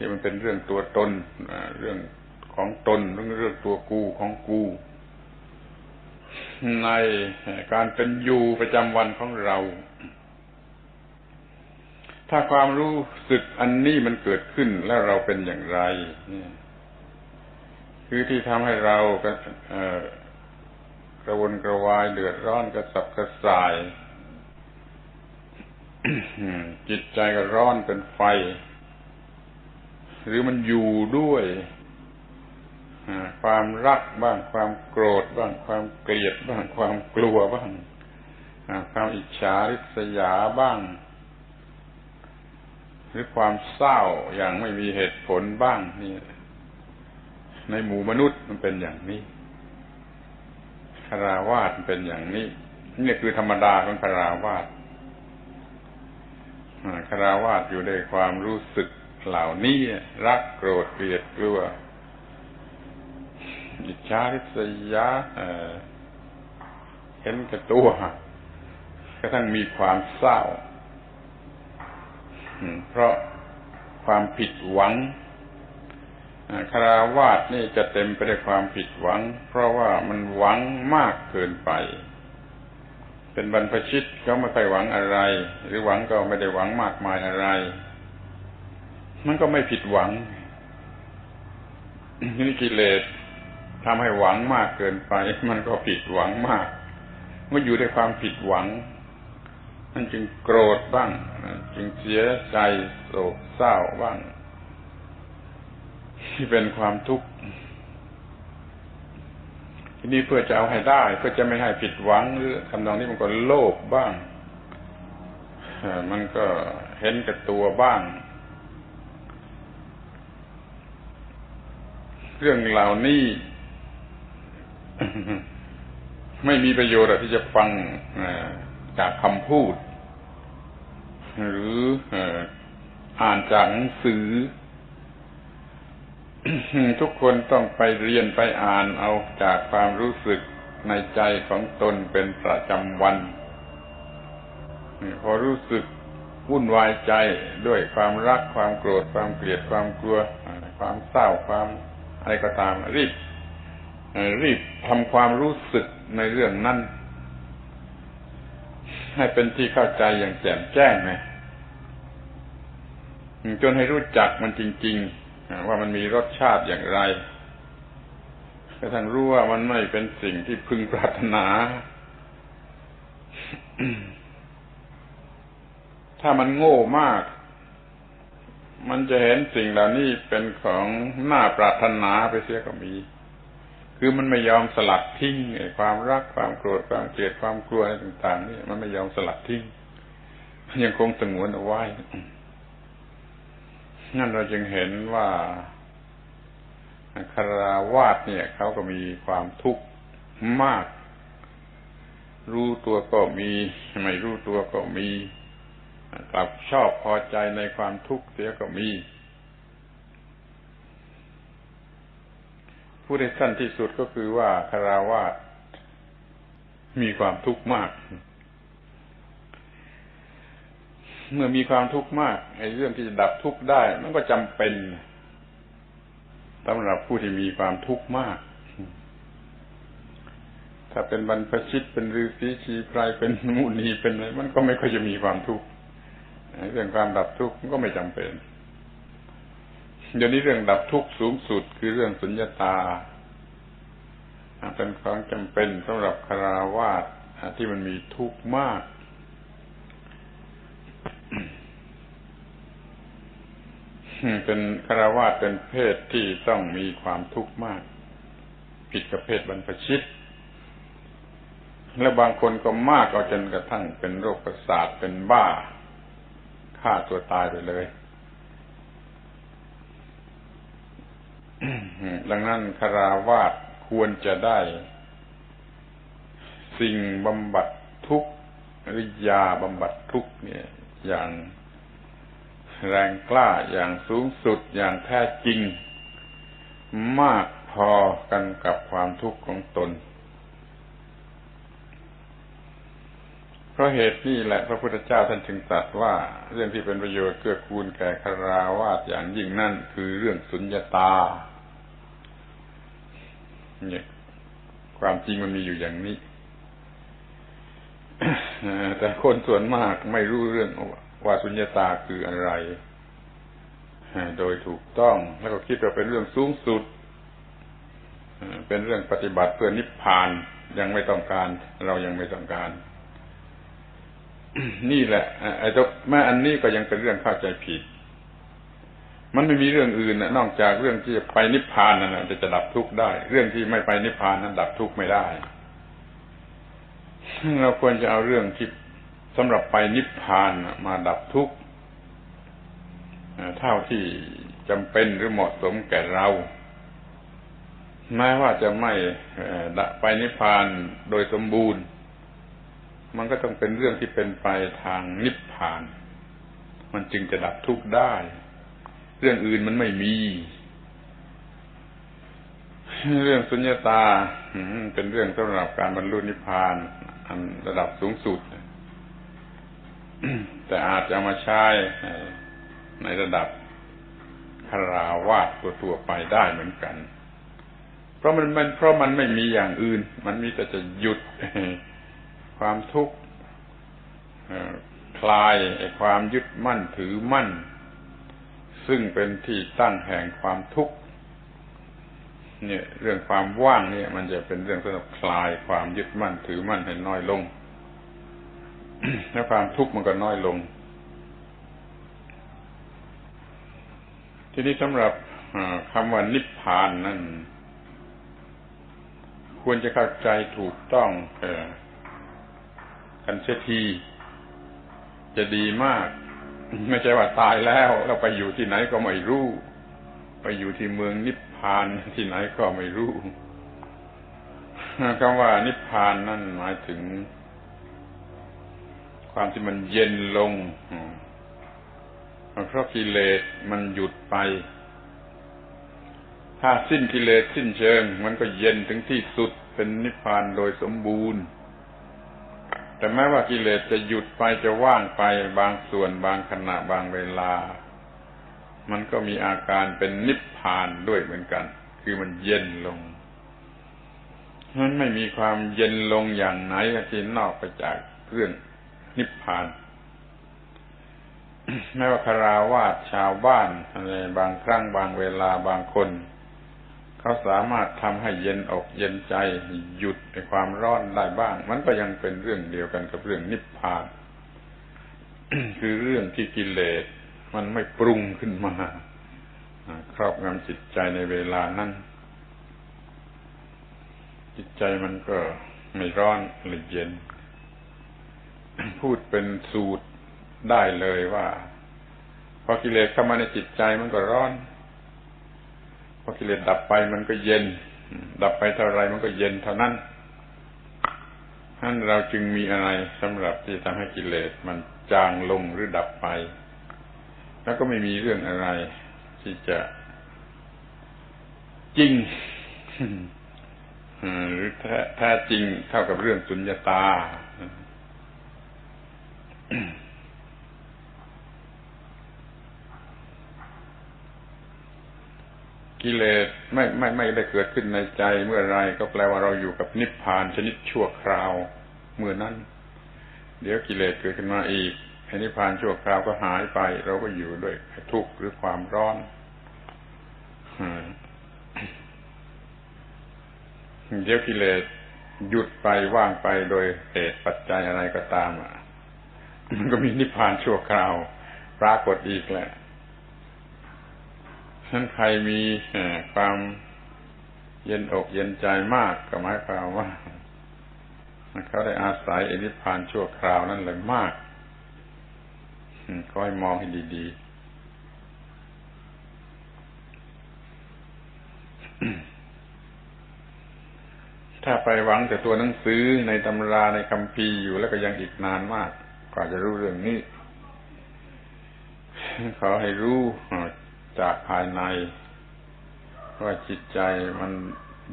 ที่มันเป็นเรื่องตัวตนเรื่องของตนเรื่องเรื่องตัวกูของกู ในการเป็นอยู่ประจำวันของเรา ถ้าความรู้สึกอันนี้มันเกิดขึ้นแล้วเราเป็นอย่างไรคือที่ทำให้เรากระวนกระวายเดือดร้อนกระสับกระส่ายจิตใจก็ร้อนเป็นไฟ หรือมันอยู่ด้วยความรักบ้างความโกรธบ้างความเกลียดบ้างความกลัวบ้างความอิจฉาริษยาบ้าง หรือความเศร้าอย่างไม่มีเหตุผลบ้างนี่ในหมู่มนุษย์มันเป็นอย่างนี้คาราวาสเป็นอย่างนี้นี่คือธรรมดาของคาราวาสคาราวาสอยู่ในความรู้สึก เหล่านี้รักโกรธเกลียดกลัวอิจฉาริษยาเห็นกับตัวกระทั่งมีความเศร้า เพราะความผิดหวังคาราวาสนี่จะเต็มไปด้วยความผิดหวัง เพราะว่ามันหวังมากเกินไป เป็นบรรพชิตก็ไม่ค่อยหวังอะไร หรือหวังก็ไม่ได้หวังมากมายอะไร มันก็ไม่ผิดหวังนี่กิเลสทำให้หวังมากเกินไป มันก็ผิดหวังมากเมื่ออยู่ในความผิดหวัง มันจึงโกรธบ้าง จึงเสียใจโศกเศร้าบ้าง ที่เป็นความทุกข์ทีนี้เพื่อจะเอาให้ได้ เพื่อจะไม่ให้ผิดหวังหรือคำนองนี้มันก็โลภบ้างมันก็เห็นกับตัวบ้าง เรื่องเหล่านี้ไม่มีประโยชน์ที่จะฟังจากคำพูด หรืออ่านจากหนังสือ ทุกคนต้องไปเรียนไปอ่านเอาจากความรู้สึกในใจของตนเป็นประจำวัน พอรู้สึกวุ่นวายใจด้วยความรักความโกรธความเกลียดความกลัว ความเศร้าความ อะไรก็ตาม รีบรีบทำความรู้สึกในเรื่องนั้นให้เป็นที่เข้าใจอย่างแจ่มแจ้งไงจนให้รู้จักมันจริง ๆ ว่ามันมีรสชาติอย่างไรกระทั่งรู้ว่ามันไม่เป็นสิ่งที่พึงปรารถนา ถ้ามันโง่มาก มันจะเห็นสิ่งเหล่านี้เป็นของน่าปรารถนาไปเสียก็มี คือมันไม่ยอมสลัดทิ้งความรักความโกรธความเกลียดความกลัวอะไรต่างๆนี่มันไม่ยอมสลัดทิ้งยังคงสงวนเอาไว้นั่นเราจึงเห็นว่าคาราวาสเนี่ย เขาก็มีความทุกข์มาก รู้ตัวก็มี ไม่รู้ตัวก็มี กลับชอบพอใจในความทุกข์เสียก็มี ผู้ได้สั้นที่สุดก็คือว่าคาราวาสมีความทุกข์มาก เมื่อมีความทุกข์มากไอ้เรื่องที่จะดับทุกข์ได้ มันก็จำเป็นสำหรับผู้ที่มีความทุกข์มาก ถ้าเป็นบรรพชิตเป็นฤาษีชีพรายเป็นมุนีเป็นอะไรมันก็ไม่ค่อยจะมีความทุกข์ เรื่องความดับทุกข์มันก็ไม่จำเป็นเดี๋ยวนี้เรื่องดับทุกข์สูงสุดคือเรื่องสุญญาตาเป็นของจำเป็นสำหรับคาราวาสที่มันมีทุกข์มาก เป็นคารวาสเป็นเพศที่ต้องมีความทุกข์มาก ผิดกับเพศบรรพชิต และบางคนก็มากเอาจนกระทั่งเป็นโรคประสาทเป็นบ้า ฆ่าตัวตายไปเลย ดังนั้นคาราวาสควรจะได้ สิ่งบำบัดทุกข์หรือยาบำบัดทุกข์เนี่ย อย่างแรงกล้าอย่างสูงสุดอย่างแท้จริง มากพอกันกับความทุกข์ของตน พเพราะเหตุนี่แหละพระพุทธเจ้าท่านจึงตรัสว่า เรื่องที่เป็นประโยชน์เกื้อกูลแก่คาราวาสอย่างยิ่งนั่นคือเรื่องสุญญาตาเนี่ยความจริงมันมีอยู่อย่างนี้แต่คนส่วนมากไม่รู้เรื่องว่าสุญญาตาคืออะไร โดยถูกต้องแล้วก็คิดว่าเป็นเรื่องสูงสุด เป็นเรื่องปฏิบัติเพื่อนิพพานยังไม่ต้องการ เรายังไม่ต้องการ นี่แหละไอ้ตแม่อันนี้ก็ยังเป็นเรื่องเข้าใจผิด มันไม่มีเรื่องอื่นนะนอกจากเรื่องที่จะไปนิพพานนั่นจะจะดับทุกข์ได้ เรื่องที่ไม่ไปนิพพานนั้นดับทุกข์ไม่ได้ เราควรจะเอาเรื่องที่สำหรับไปนิพพานมาดับทุกข์เท่าที่จำเป็นหรือเหมาะสมแก่เราแม้ว่าจะไม่ไปนิพพานโดยสมบูรณ์ มันก็ต้องเป็นเรื่องที่เป็นไปทางนิพพาน มันจึงจะดับทุกข์ได้ เรื่องอื่นมันไม่มี เรื่องสุญญตาเป็นเรื่องสำหรับการบรรลุนิพพาน อันระดับสูงสุด แต่อาจจะมาใช้ในระดับคาราวาสตัวๆไปได้เหมือนกัน เพราะมันมันเพราะมันไม่มีอย่างอื่น มันมีแต่จะหยุด ความทุกข์คลายความยึดมั่นถือมั่น ซึ่งเป็นที่ตั้งแห่งความทุกข์เนี่ย เรื่องความว่างเนี่ย มันจะเป็นเรื่องสำหรับคลายความยึดมั่นถือมั่นให้น้อยลงแล้วความทุกข์มันก็น้อยลง ทีนี้สำหรับคำว่านิพพานนั่นควรจะเข้าใจถูกต้อง กันเสียที จะดีมาก ไม่ใช่ว่าตายแล้วเราไปอยู่ที่ไหนก็ไม่รู้ ไปอยู่ที่เมืองนิพพานที่ไหนก็ไม่รู้คำว่านิพพานนั่นหมายถึง ความที่มันเย็นลงเพราะกิเลสมันหยุดไป ถ้าสิ้นกิเลสสิ้นเชิง มันก็เย็นถึงที่สุดเป็นนิพพานโดยสมบูรณ์ แต่แม้ว่ากิเลสจะหยุดไปจะว่างไปบางส่วนบางขณะบางเวลา มันก็มีอาการเป็นนิพพานด้วยเหมือนกัน คือมันเย็นลงมันไม่มีความเย็นลงอย่างไหนที่นอกไปจากเรื่องนิพพานแม้ว่าคาราวาสชาวบ้านอะไรบางครั้งบางเวลาบางคน เขาสามารถทำให้เย็นอกเย็นใจหยุดในความร้อนได้บ้าง มันก็ยังเป็นเรื่องเดียวกันกับเรื่องนิพพาน คือเรื่องที่กิเลสมันไม่ปรุงขึ้นมาครอบงำจิตใจในเวลานั้นจิตใจมันก็ไม่ร้อนหรือเย็น พูดเป็นสูตรได้เลยว่า พอกิเลสเข้ามาในจิตใจมันก็ร้อน อกิเลสดับไปมันก็เย็น ดับไปเท่าไรมันก็เย็นเท่านั้นท่านเราจึงมีอะไรสำหรับที่ทำให้กิเลสมันจางลงหรือดับไป แล้วก็ไม่มีเรื่องอะไร ที่จะจริงหรือแท้แท้จริงเท่ากับเรื่องสุญญาตา กิเลสไม่ไม่ไม่ได้เกิดขึ้นในใจเมื่อไรก็แปลว่าเราอยู่กับนิพพานชนิดชั่วคราวเมื่อนั้น เดี๋ยวกิเลสเกิดขึ้นมาอีกอันนี้ผ่านชั่วคราวก็หายไป เราก็อยู่ด้วยทุกข์หรือความร้อนเดี๋ยวกิเลสหยุดไปว่างไปโดยเหตุปัจจัยอะไรก็ตามอะมันก็มีนิพพานชั่วคราว ปรากฏอีกแหละ ท่านใครมีความเย็นอกเย็นใจมากก็หมายความว่าเขาได้อาศัยอนิพพานชั่วคราวนั่นเลยมากขอให้มองให้ดีๆ ถ้าไปหวังแต่ตัวหนังสือในตำราในคำพีอยู่แล้วก็ยังอีกนานมาก กว่าจะรู้เรื่องนี้ ขอให้รู้ จากภายใน ว่าจิตใจมัน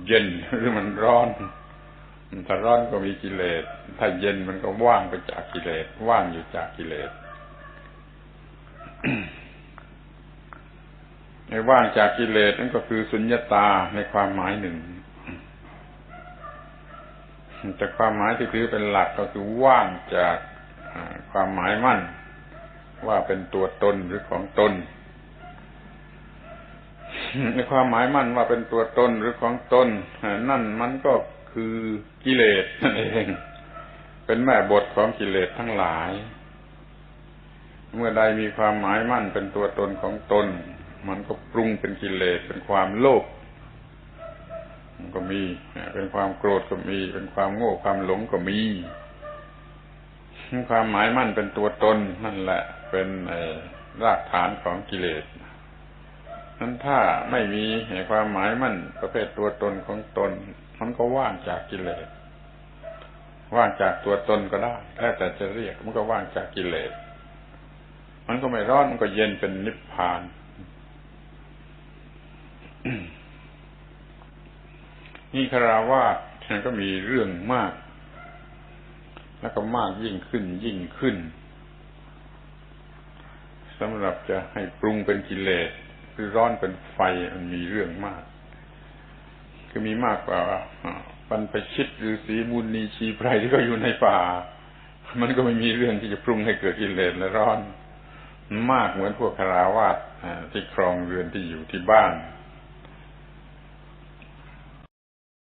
เย็นหรือมันร้อนถ้าร้อนก็มีกิเลส ถ้าเย็นมันก็ว่างไปจากกิเลส ว่างอยู่จากกิเลสในว่างจากกิเลสนั่นก็คือสุญญตาในความหมายหนึ่ง แต่ความหมายที่ถือเป็นหลักก็คือว่างจากความหมายมั่น ว่าเป็นตัวตนหรือของตน ในความหมายมั่นว่าเป็นตัวตนหรือของตนนั่นมันก็คือกิเลสนั่นเอง เป็นแม่บทของกิเลสทั้งหลาย เมื่อใดมีความหมายมั่นเป็นตัวตนของตน มันก็ปรุงเป็นกิเลสเป็นความโลภมันก็มี เป็นความโกรธก็มี เป็นความโง่ความหลงก็มี ความหมายมั่นเป็นตัวตนนั่นแหละ เป็นรากฐานของกิเลส นั้นถ้าไม่มีความหมายมั่นประเภทตัวตนของตน มันก็ว่างจากกิเลส ว่างจากตัวตนก็ได้แล้วแต่จะเรียกมันก็ว่างจากกิเลส มันก็ไม่ร้อนมันก็เย็นเป็นนิพพานนี่คาราวาสก็มีเรื่องมาก แล้วก็มากยิ่งขึ้นยิ่งขึ้นสำหรับจะให้ปรุงเป็นกิเลส คือร้อนเป็นไฟมันมีเรื่องมาก คือมีมากกว่าปันไปชิดหรือสีบุญนีชีไพรที่ก็อยู่ในป่า มันก็ไม่มีเรื่องที่จะปรุงให้เกิดกิเลสและร้อน มากเหมือนพวกคาราวาสที่ครองเรือนที่อยู่ที่บ้าน